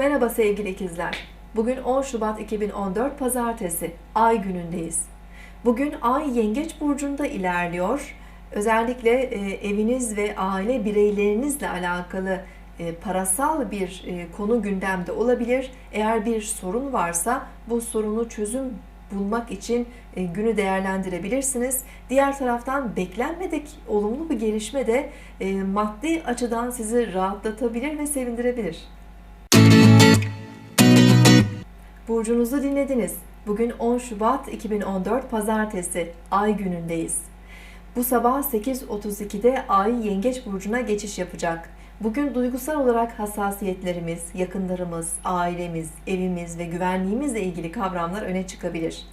Merhaba sevgili ikizler. Bugün 10 Şubat 2014 Pazartesi. Ay günündeyiz. Bugün Ay Yengeç burcunda ilerliyor. Özellikle e, eviniz ve aile bireylerinizle alakalı e, parasal bir e, konu gündemde olabilir. Eğer bir sorun varsa bu sorunu çözüm bulmak için e, günü değerlendirebilirsiniz. Diğer taraftan beklenmedik olumlu bir gelişme de e, maddi açıdan sizi rahatlatabilir ve sevindirebilir. Burcunuzu dinlediniz. Bugün 10 Şubat 2014 Pazartesi Ay günündeyiz. Bu sabah 8.32'de Ay Yengeç Burcu'na geçiş yapacak. Bugün duygusal olarak hassasiyetlerimiz, yakınlarımız, ailemiz, evimiz ve güvenliğimizle ilgili kavramlar öne çıkabilir.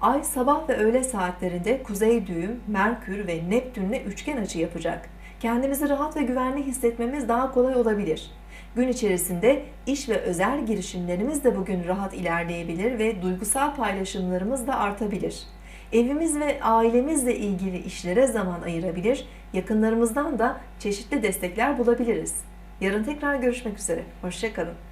Ay sabah ve öğle saatlerinde kuzey düğüm, Merkür ve Neptün'le üçgen açı yapacak. Kendimizi rahat ve güvenli hissetmemiz daha kolay olabilir. Gün içerisinde iş ve özel girişimlerimiz de bugün rahat ilerleyebilir ve duygusal paylaşımlarımız da artabilir. Evimiz ve ailemizle ilgili işlere zaman ayırabilir, yakınlarımızdan da çeşitli destekler bulabiliriz. Yarın tekrar görüşmek üzere. Hoşçakalın.